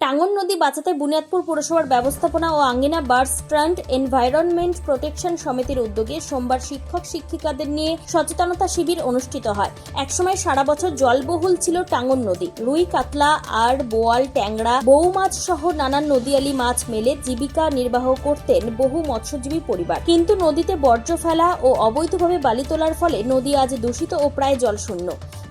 টাঙ্গন নদী বাঁচাতে বুনিয়াদপুর পুরসভার ব্যবস্থাপনা ও আঙ্গিনা বার্ড স্ট্র্যান্ড এনভায়রনমেন্ট প্রোটেকশন সমিতির উদ্যোগে সোমবার শিক্ষক শিক্ষিকাদের নিয়ে সচেতনতা শিবির অনুষ্ঠিত হয়। একসময় সারা বছর জলবহুল ছিল টাঙ্গন নদী। রুই, কাতলা আর বোয়াল, ট্যাংরা বৌ মাছ সহ নানান নদীয়ালি মাছ মেলে জীবিকা নির্বাহ করতেন বহু মৎস্যজীবী পরিবার। কিন্তু নদীতে বর্জ্য ফেলা ও অবৈধভাবে বালি তোলার ফলে নদী আজ দূষিত ও প্রায় জলশূন্য।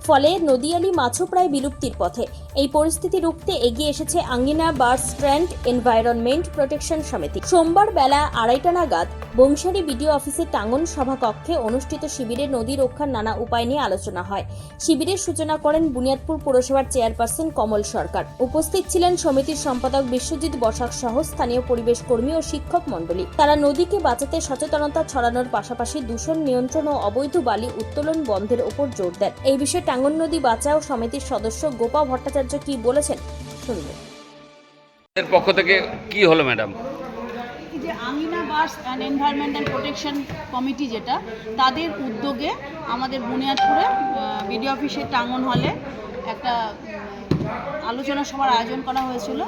ফলে নদিয়ালি মাছও প্রায় বিলুপ্তির পথে। এই পরিস্থিতি রুখতে এগিয়ে এসেছে আঙ্গিনা বার্ড স্ট্র্যান্ড এনভায়রনমেন্ট প্রোটেকশন সমিতি। সোমবার বেলা আড়াইটা নাগাদ বংশারী বিডিও অফিসের টাঙ্গন সভাকক্ষে অনুষ্ঠিত শিবিরে নদী রক্ষার নানা উপায় নিয়ে আলোচনা হয়। শিবিরের সূচনা করেন বুনিয়াদপুর পুরসভার চেয়ারপারসন কমল সরকার। উপস্থিত ছিলেন সমিতির সম্পাদক বিশ্বজিৎ বসাক সহ স্থানীয় পরিবেশ কর্মী ও শিক্ষক মণ্ডলী। তারা নদীকে বাঁচাতে সচেতনতা ছড়ানোর পাশাপাশি দূষণ নিয়ন্ত্রণ ও অবৈধ বালি উত্তোলন বন্ধের উপর জোর দেন। এই বিষয়ে টাঙ্গন নদী বাঁচাও সমিতির সদস্য গোপা ভট্টাচার্য কি বলেছেন শুনবেন এর পক্ষ থেকে কি হলো, madam? Birds and environmental protection committee যেটা তাদের উদ্যোগে আমাদের বুনিয়াদপুরে বিডিও অফিসের টাঙ্গন হলে একটা আলোচনা সভার আয়োজন করা হয়েছিল।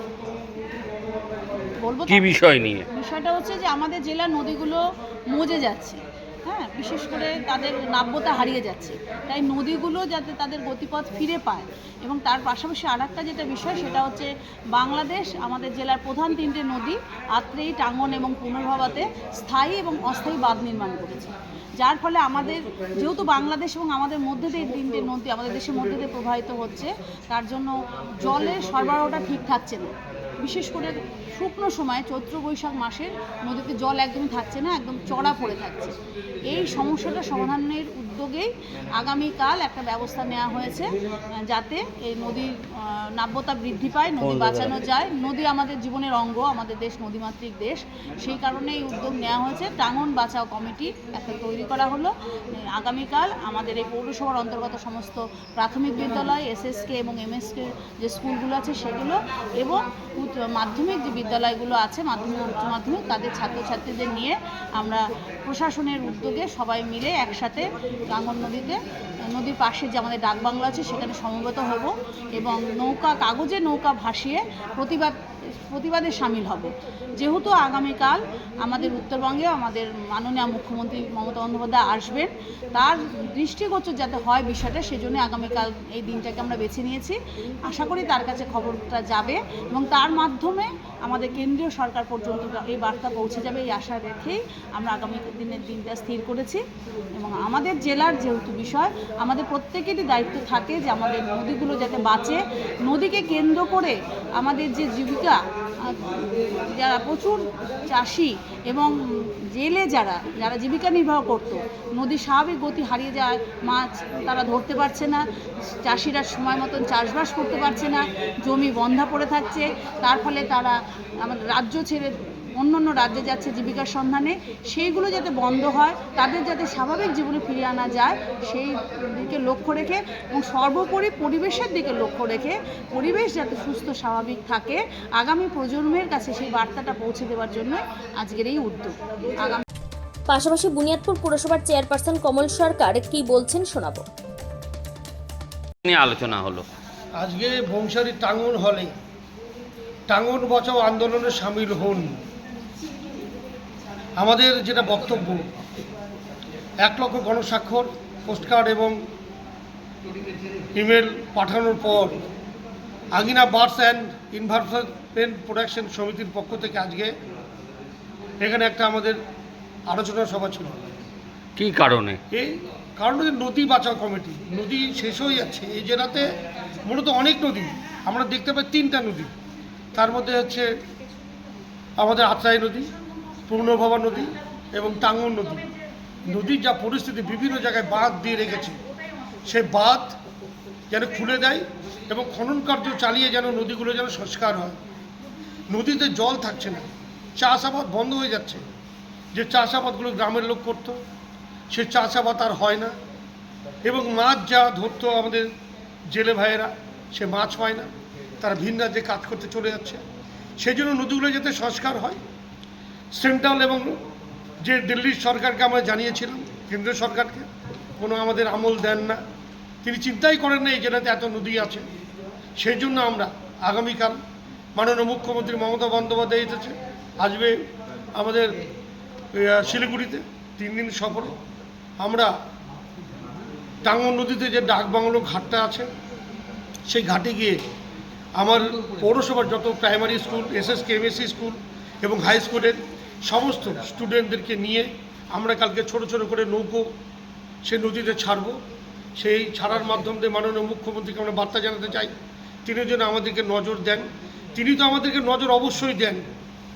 বলব কি বিষয় নিয়ে? বিষয়টা হচ্ছে যে আমাদের জেলা নদীগুলো মজে যাচ্ছে। হ্যাঁ বিশেষ করে তাদের নাব্যতা হারিয়ে যাচ্ছে। তাই নদীগুলো যাতে তাদের গতিপথ ফিরে পায় এবং তার পাশাপাশি আর যেটা বিষয়, সেটা হচ্ছে বাংলাদেশ আমাদের জেলার প্রধান তিনটে নদী আত্রেই টাঙ্গন এবং পুনর্ভাবাতে স্থায়ী এবং অস্থায়ী বাঁধ নির্মাণ করেছে। যার ফলে আমাদের, যেহেতু বাংলাদেশ এবং আমাদের মধ্যে দিয়ে তিনটে নদী আমাদের দেশের মধ্যে দিয়ে প্রবাহিত হচ্ছে, তার জন্য জলের সরবরাহটা ঠিক থাকছে না। বিশেষ করে শুকনো সময়, চৈত্র বৈশাখ মাসে নদীতে জল একদম থাকছে না, একদম চড়া পড়ে থাকছে। এই সমস্যাটা সমাধানের উদ্যোগেই আগামীকাল একটা ব্যবস্থা নেওয়া হয়েছে যাতে এই নদীর নাব্যতা বৃদ্ধি পায় নদী বাঁচানো যায়। নদী আমাদের জীবনের অঙ্গ আমাদের দেশ নদীমাতৃক দেশ। সেই কারণে এই উদ্যোগ নেওয়া হয়েছে। টাঙ্গন বাঁচাও কমিটি একটা তৈরি করা হলো। আগামীকাল আমাদের এই পৌরসভার অন্তর্গত সমস্ত প্রাথমিক বিদ্যালয় এসএসকে এবং এমএসকে যে স্কুলগুলো আছে সেগুলো এবং মাধ্যমিক যে বিদ্যালয়গুলো আছে মাধ্যমিক উচ্চ মাধ্যমিক তাদের ছাত্রছাত্রীদের নিয়ে আমরা প্রশাসনের উদ্যোগে সবাই মিলে একসাথে গাঙ্গন নদীতে, নদীর পাশে যে আমাদের ডাকবাংলো আছে সেখানে সমবেত হব এবং নৌকা, কাগজে নৌকা ভাসিয়ে প্রতিবাদ, প্রতিবাদে সামিল হব। যেহেতু আগামীকাল আমাদের উত্তরবঙ্গে আমাদের মাননীয় মুখ্যমন্ত্রী মমতা বন্দ্যোপাধ্যায় আসবেন, তার দৃষ্টিগোচর যাতে হয় বিষয়টা সেজন্য আগামীকাল এই দিনটাকে আমরা বেছে নিয়েছি। আশা করি তার কাছে খবরটা যাবে এবং তার মাধ্যমে আমাদের কেন্দ্রীয় সরকার পর্যন্ত এই বার্তা পৌঁছে যাবে এই আশা রেখেই আমরা আগামী দিনের দিনটা স্থির করেছি এবং আমাদের জেলার যেহেতু বিষয়, আমাদের প্রত্যেকেরই দায়িত্ব থাকে যে আমাদের নদীগুলো যাতে বাঁচে। নদীকে কেন্দ্র করে আমাদের যে জীবিকা যারা প্রচুর চাষি এবং জেলে যারা যারা জীবিকা নির্বাহ করত, নদী স্বাভাবিক গতি হারিয়ে যায়, মাছ তারা ধরতে পারছে না, চাষিরা সময় মতন চাষবাস করতে পারছে না, জমি বন্ধা পড়ে থাকছে, তার ফলে তারা আমাদের রাজ্য ছেড়ে অন্য অন্য রাজ্যে যাচ্ছে জীবিকার সন্ধানে সেইগুলো যাতে বন্ধ হয় তাদের যাতে স্বাভাবিক জীবনে ফিরিয়ে আনা যায় সেই দিকে লক্ষ্য রেখে এবং সর্বোপরি পরিবেশের দিকে লক্ষ্য রেখে পরিবেশ যাতে সুস্থ স্বাভাবিক থাকে আগামী প্রজন্মের কাছে সেই বার্তাটা পৌঁছে দেওয়ার জন্য আজকের এই উদ্যোগ। আগামী পাশাপাশি বুনিয়াদপুর পুরসভার চেয়ারপারসন কমল সরকার কি বলছেন শোনাবো। নিয়ে আলোচনা হলো। আজকে বংশারী টাঙ্গন হলে টাঙ্গন বাঁচাও আন্দোলনে সামিল হন। আমাদের যেটা বক্তব্য এক লক্ষ গণস্বাক্ষর পোস্টকার্ড এবং ইমেল পাঠানোর পর আগিনা বার্ডস অ্যান্ড ইনভারমেন্ট প্রোডাকশন সমিতির পক্ষ থেকে আজকে এখানে একটা আমাদের আলোচনা সভা ছিল। কি কারণে? এই কারণ হচ্ছে নদী বাঁচাও কমিটি। নদী শেষ হয়ে যাচ্ছে এই জেলাতে মূলত অনেক নদী। আমরা দেখতে পাই তিনটা নদী। তার মধ্যে হচ্ছে আমাদের আত্রাই নদী পূর্ণভবা নদী এবং টাঙ্গন নদী। নদীর যা পরিস্থিতি, বিভিন্ন জায়গায় বাঁধ দিয়ে রেখেছে। সে বাঁধ যেন খুলে দেয় এবং খনন কার্য চালিয়ে যেন নদীগুলো যেন সংস্কার হয়। নদীতে জল থাকছে না। চাষাবাদ বন্ধ হয়ে যাচ্ছে। যে চাষাবাদগুলো গ্রামের লোক করতো, সে চাষাবাদ আর হয় না। এবং মাছ যা ধরতো আমাদের জেলে ভাইয়েরা, সে মাছ পায় না। তারা ভিন রাজ্যে কাজ করতে চলে যাচ্ছে। সেই জন্য নদীগুলো যাতে সংস্কার হয় সেন্ট্রাল এবং যে দিল্লির সরকারকে আমরা জানিয়েছিলাম, কেন্দ্রীয় সরকারকে, কোনো আমাদের আমল দেন না। তিনি চিন্তাই করেন না এই জেলাতে এত নদী আছে। সেই জন্য আমরা আগামীকাল মাননীয় মুখ্যমন্ত্রী মমতা বন্দ্যোপাধ্যায় এসেছে। আসবে আমাদের শিলিগুড়িতে, তিন দিন সফরে। আমরা টাঙ্গন নদীতে যে ডাকবাংলো ঘাটটা আছে, সেই ঘাটে গিয়ে আমার পৌরসভার যত primary school SSK MSC school এবং হাই স্কুলের সমস্ত স্টুডেন্টদেরকে নিয়ে আমরা কালকে ছোট ছোট করে নৌকো সে নদীতে ছাড়বো। সেই ছাড়ার মাধ্যম দিয়ে মাননীয় মুখ্যমন্ত্রীকে আমরা বার্তা জানাতে চাই। তিনি যেন আমাদেরকে নজর দেন। তিনি তো আমাদেরকে নজর অবশ্যই দেন।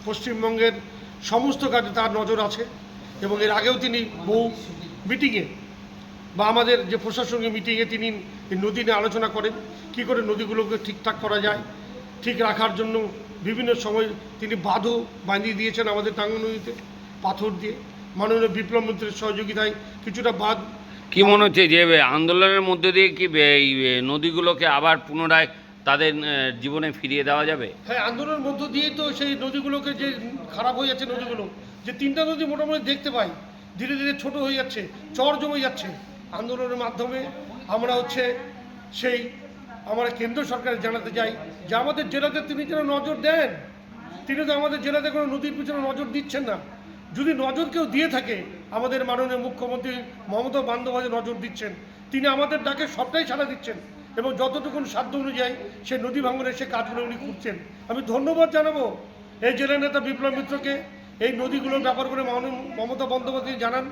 পশ্চিমবঙ্গের সমস্ত কাজে তার নজর আছে এবং এর আগেও তিনি বহু মিটিংয়ে বা আমাদের যে প্রশাসনিক মিটিংয়ে তিনি নদী নিয়ে আলোচনা করেন। কী করে নদীগুলোকে ঠিকঠাক করা যায়, ঠিক রাখার জন্য বিভিন্ন সময় তিনি বাঁধও বাঁধিয়ে দিয়েছেন আমাদের টাঙ্গা নদীতে পাথর দিয়ে। মাননীয় বিপ্লব মন্ত্রীর সহযোগিতায় কিছুটা বাঁধ কি মনে হচ্ছে যে আন্দোলনের মধ্যে দিয়ে কি এই নদীগুলোকে আবার পুনরায় তাদের জীবনে ফিরিয়ে দেওয়া যাবে? হ্যাঁ আন্দোলনের মধ্য দিয়েই তো সেই নদীগুলোকে যে খারাপ হয়ে যাচ্ছে নদীগুলো যে তিনটা নদী মোটামুটি দেখতে পাই ধীরে ধীরে ছোট হয়ে যাচ্ছে চর জমে যাচ্ছে। আন্দোলনের মাধ্যমে আমরা হচ্ছে সেই আমরা কেন্দ্র সরকার জানাতে চাই যে আমাদের জেলাতে তিনি যেন নজর দেন। তিনি তো আমাদের জেলাতে কোনো নদীর পিছনে নজর দিচ্ছেন না। যদি নজর কেউ দিয়ে থাকে, আমাদের মাননীয় মুখ্যমন্ত্রী মমতা বন্দ্যোপাধ্যায় নজর দিচ্ছেন, তিনি আমাদের ডাকে সবটাই সাড়া দিচ্ছেন এবং যতটুকুন সাধ্য অনুযায়ী সে নদী ভাঙনের সে কাজগুলো উনি করছেন। আমি ধন্যবাদ জানাব এই জেলা নেতা বিপ্লব মিত্রকে। এই নদীগুলোর ব্যাপার করে মমতা বন্দ্যোপাধ্যায় জানান।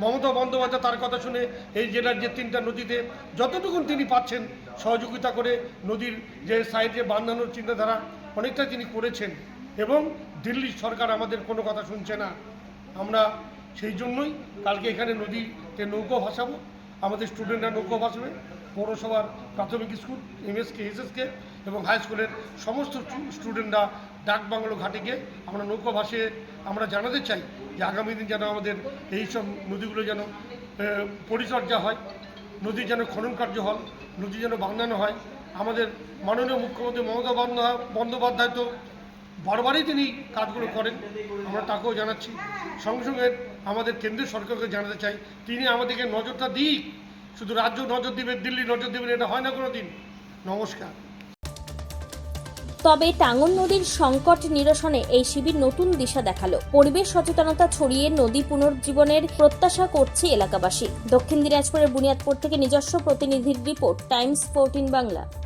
মমতা বন্দ্যোপাধ্যায় তার কথা শুনে এই জেলার যে তিনটা নদীতে যতটুকুন তিনি পাচ্ছেন সহযোগিতা করে নদীর যে সাইডে বান্ধানোর চিন্তাধারা অনেকটা তিনি করেছেন এবং দিল্লি সরকার আমাদের কোনো কথা শুনছে না। আমরা সেই জন্যই কালকে এখানে নদীতে নৌকো ভাসাবো। আমাদের স্টুডেন্টরা নৌকো ভাসবে। পৌরসভার প্রাথমিক স্কুল, এমএসকে, এসএসকে এবং হাই স্কুলের সমস্ত স্টুডেন্টরা ডাকবাংলো ঘাটে গিয়ে আমরা নৌকো ভাসে আমরা জানাতে চাই যে আগামী দিন যেন আমাদের এই সব নদীগুলো যেন পরিচর্যা হয়, নদী যেন খনন কার্য হয় নদী যেন বাঁধানো হয়। আমাদের মাননীয় মুখ্যমন্ত্রী মমতা বন্দ্যোপাধ্যায় তো বারবারই তিনি কাজগুলো করেন। আমরা তাকেও জানাচ্ছি। সঙ্গে সঙ্গে আমাদের কেন্দ্রীয় সরকারকে জানাতে চাই। তিনি আমাদেরকে নজরটা দিক। শুধু রাজ্য নজর দিবে দিল্লি নজর দিবেন এটা হয় না কোনো দিন নমস্কার। তবে টাঙ্গন নদীর সংকট নিরসনে এই শিবির নতুন দিশা দেখাল। পরিবেশ সচেতনতা ছড়িয়ে নদী পুনর্জীবনের প্রত্যাশা করছে এলাকাবাসী। দক্ষিণ দিনাজপুরের বুনিয়াদপুর থেকে নিজস্ব প্রতিনিধির রিপোর্ট, টাইমস ফোরটিন বাংলা।